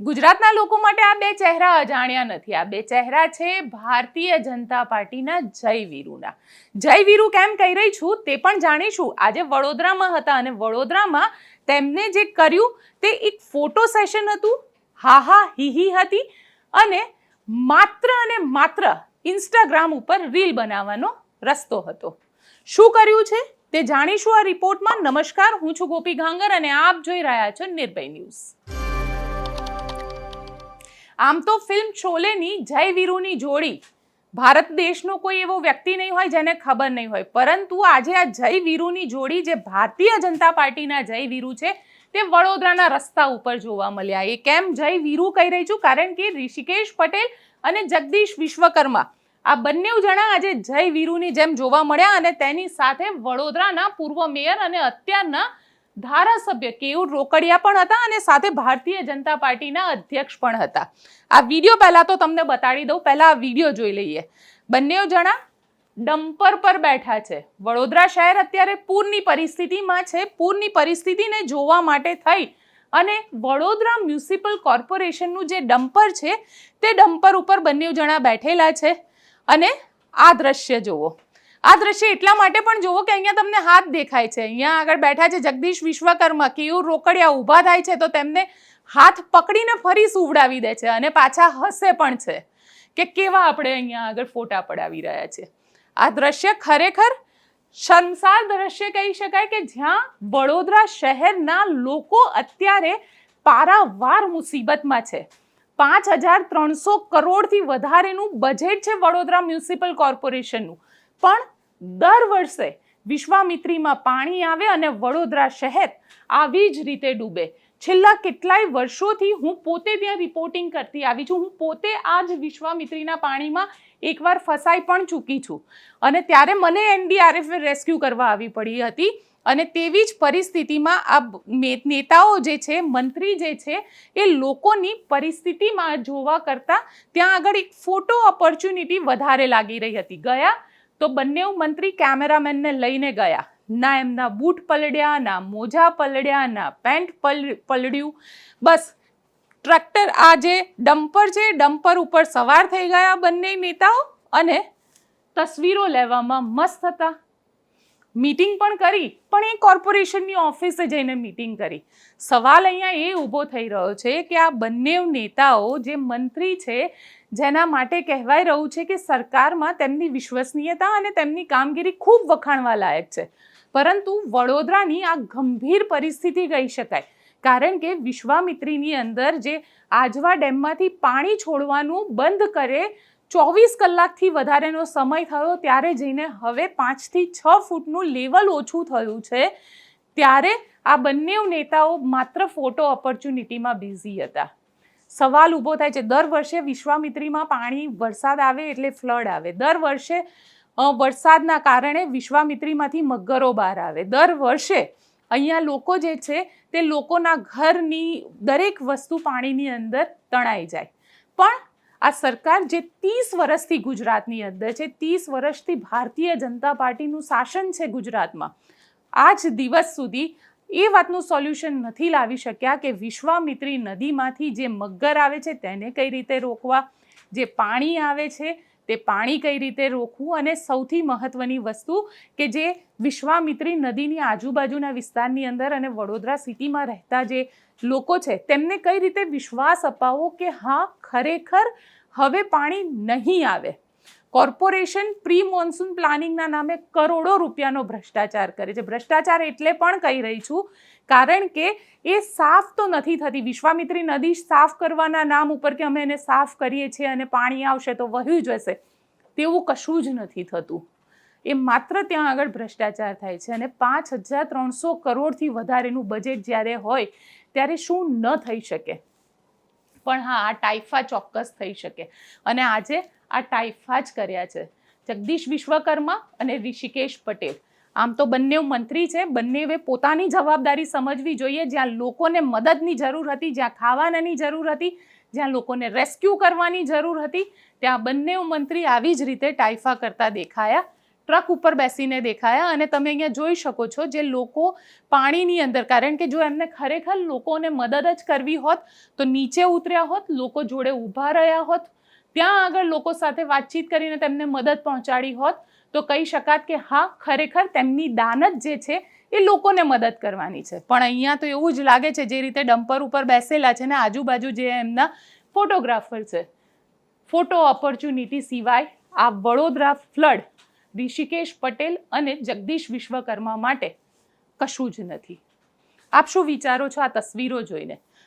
ગુજરાતના લોકો માટે આ બે ચહેરા અજાણ્યા નથી. આ બે ચહેરા છે ભારતીય જનતા પાર્ટીના જય વીરુના જય વીરુ કેમ કહી રહી છું તે પણ જાણીશું. આજે વડોદરામાં હતા અને વડોદરામાં તેમને જે કર્યું તે એક ફોટો સેશન હતું. હા હા, હી હી હતી અને માત્ર અને માત્ર ઇન્સ્ટાગ્રામ ઉપર રીલ બનાવવાનો રસ્તો હતો. શું કર્યું છે તે જાણીશું આ રિપોર્ટમાં. નમસ્કાર, હું છું ગોપી ઘાંગર અને આપ જોઈ રહ્યા છો નિર્ભય ન્યૂઝ. આમ તો ફિલ્મ શોલેની જય વીરુની જોડી. ભારત દેશનો કોઈ એવો વ્યક્તિ નહીં હોય જેને ખબર નહીં હોય. પરંતુ આજે આ જય વીરુની જોડી જે ભારતીય જનતા પાર્ટીના જય વીરુ છે, તે વડોદરાના રસ્તા ઉપર જોવા મળ્યા. એ કેમ જય વીરુ કહી રહી છું? કારણ કે ઋષિકેશ પટેલ અને જગદીશ વિશ્વકર્મા, આ બંને જણા આજે જય વીરુની જેમ જોવા મળ્યા અને તેની સાથે વડોદરાના પૂર્વ મેયર અને અત્યારના ધારાસભ્ય કેયુર રોકડિયા પણ હતા અને સાથે ભારતીય જનતા પાર્ટીના અધ્યક્ષ પણ હતા. આ વીડિયો પહેલાં તો તમને બતાડી દઉં. પહેલાં આ વીડિયો જોઈ લઈએ. બંને જણા ડમ્પર પર બેઠા છે. વડોદરા શહેર અત્યારે પૂરની પરિસ્થિતિમાં છે. પૂરની પરિસ્થિતિને જોવા માટે થઈ અને વડોદરા મ્યુનિસિપલ કોર્પોરેશનનું જે ડમ્પર છે, તે ડમ્પર ઉપર બંને જણા બેઠેલા છે. અને આ દ્રશ્ય જુઓ. આ દ્રશ્ય એટલા માટે પણ જુઓ કે અહીંયા તમને હાથ દેખાય છે. અહીંયા આગળ બેઠા છે જગદીશ વિશ્વકર્મા. કેવું રોકડિયા ઊભા થાય છે તો તેમને હાથ પકડીને ફરી સુવડાવી દે છે અને પાછા હસે પણ છે કે કેવા આપણે અહીંયા આગળ ફોટા પડાવી રહ્યા છે. આ દ્રશ્ય ખરેખર સંસાર દ્રશ્ય કહી શકાય કે જ્યાં વડોદરા શહેરના લોકો અત્યારે પારાવાર મુસીબતમાં છે. પાંચ હજાર ત્રણસો કરોડથી વધારેનું બજેટ છે વડોદરા મ્યુનિસિપલ કોર્પોરેશનનું. પણ દર વર્ષે વિશ્વામિત્રીમાં પાણી આવે અને વડોદરા શહેર આવી જ રીતે ડૂબે. છેલ્લા કેટલાય વર્ષોથી હું પોતે ત્યાં રિપોર્ટિંગ કરતી આવી છું. હું પોતે આ જ વિશ્વામિત્રીના પાણીમાં એકવાર ફસાઈ પણ ચૂકી છું. અને ત્યારે મને એનડીઆરએફ રેસ્ક્યુ કરવા આવી પડી હતી. અને તેવી જ પરિસ્થિતિમાં આ નેતાઓ જે છે, મંત્રી જે છે, એ લોકોની પરિસ્થિતિમાં જોવા કરતાં ત્યાં આગળ એક ફોટો ઓપોર્ચ્યુનિટી વધારે લાગી રહી હતી. ગયા તો બંને મંત્રી કેમેરામેનને લઈને ગયા. ના એમના બૂટ પલડ્યા ના મોજા પલડ્યા ના પેન્ટ પલ, પલળ્યું. બસ, ટ્રેક્ટર આ જે ડમ્પર છે, ડમ્પર ઉપર સવાર થઈ ગયા બંને નેતાઓ અને તસવીરો લેવામાં મસ્ત હતા. મીટિંગ પણ કરી, પણ એ કોર્પોરેશનની ઓફિસે જઈને મીટિંગ કરી. સવાલ અહીંયા એ ઊભો થઈ રહ્યો છે કે આ બંને નેતાઓ જે મંત્રી છે જેના માટે કહેવાય રહ્યું છે કે સરકારમાં તેમની વિશ્વસનીયતા અને તેમની કામગીરી ખૂબ વખાણવા લાયક છે. પરંતુ વડોદરાની આ ગંભીર પરિસ્થિતિ કહી શકાય. કારણ કે વિશ્વામિત્રીની અંદર જે આજવા ડેમમાંથી પાણી છોડવાનું બંધ કરે, ચોવીસ કલાકથી વધારેનો સમય થયો ત્યારે જઈને હવે પાંચથી છ ફૂટનું લેવલ ઓછું થયું છે. ત્યારે આ બંને નેતાઓ માત્ર ફોટો ઓપોર્ચ્યુનિટીમાં બિઝી હતા. સવાલ ઊભો થાય છે, દર વર્ષે વિશ્વામિત્રીમાં પાણી વરસાદ આવે એટલે ફ્લડ આવે. દર વર્ષે વરસાદના કારણે વિશ્વામિત્રીમાંથી મગરો બહાર આવે. દર વર્ષે અહીંયા લોકો જે છે, તે લોકોના ઘરની દરેક વસ્તુ પાણીની અંદર તણાઈ જાય. પણ આ સરકાર જે ત્રીસ વર્ષથી ગુજરાતની અંદર છે, ત્રીસ વર્ષથી ભારતીય જનતા પાર્ટીનું શાસન છે ગુજરાતમાં, આજ દિવસ સુધી એ વાતનું સોલ્યુશન નથી લાવી શક્યા કે વિશ્વામિત્રી નદીમાંથી જે મગર આવે છે તેને કઈ રીતે રોકવા? જે પાણી આવે છે તે પાણી કઈ રીતે રોકવું? અને સૌથી મહત્વની વસ્તુ કે જે વિશ્વામિત્રી નદીની આજુબાજુના વિસ્તારની અંદર અને વડોદરા સિટીમાં રહેતા જે લોકો છે, તેમને કઈ રીતે વિશ્વાસ અપાવવો કે હા, ખરેખર હવે પાણી નહીં આવે? કોર્પોરેશન પ્રી મોન્સૂન પ્લાનિંગના નામે કરોડો રૂપિયાનો ભ્રષ્ટાચાર કરે છે. ભ્રષ્ટાચાર એટલે પણ કહી રહી છું, કારણ કે એ સાફ તો નથી થતી. વિશ્વામિત્રી નદી સાફ કરવાના નામ ઉપર કે અમે એને સાફ કરીએ છીએ અને પાણી આવશે તો વહ્યું જશે તેવું કશું જ નથી થતું. એ માત્ર ત્યાં આગળ ભ્રષ્ટાચાર થાય છે અને પાંચ હજાર ત્રણસો કરોડથી વધારેનું બજેટ જ્યારે હોય, ત્યારે શું ન થઈ શકે? પણ હા, આ ટાઇફા ચોક્કસ થઈ શકે. અને આજે આ ટાઇફા જ કર્યા છે. જગદીશ વિશ્વકર્મા અને ઋષિકેશ પટેલ. આમ તો બંને મંત્રી છે બંનેએ પોતાની જવાબદારી સમજવી જોઈએ. જ્યાં લોકોને મદદની જરૂર હતી, જ્યાં ખાવાનાની જરૂર હતી, જ્યાં લોકોને રેસ્ક્યુ કરવાની જરૂર હતી, ત્યાં બંને મંત્રી આવી જ રીતે ટાઈફા કરતા દેખાયા. ટ્રક ઉપર બેસીને દેખાયા અને તમે અહીંયા જોઈ શકો છો જે લોકો પાણીની અંદર, કારણ કે જો એમને ખરેખર લોકોને મદદ જ કરવી હોત, તો નીચે ઉતર્યા હોત, લોકો જોડે ઊભા રહ્યા હોત ત્યાં આગળ લોકો સાથે વાતચીત કરીને તેમને મદદ પહોંચાડી હોત, તો કહી શકાત કે હા, ખરેખર તેમની દાનત જે છે, એ લોકોને મદદ કરવાની છે. પણ અહીંયા તો એવું જ લાગે છે, જે રીતે ડમ્પર ઉપર બેસેલા છે ને આજુબાજુ જે એમના ફોટોગ્રાફર છે. ફોટો ઓપોર્ચ્યુનિટી સિવાય આ વડોદરા ફ્લડ ઋષિકેશ પટેલ અને જગદીશ વિશ્વકર્મા માટે કશું જ નથી. આપ શું વિચારો છો આ તસવીરો જોઈને?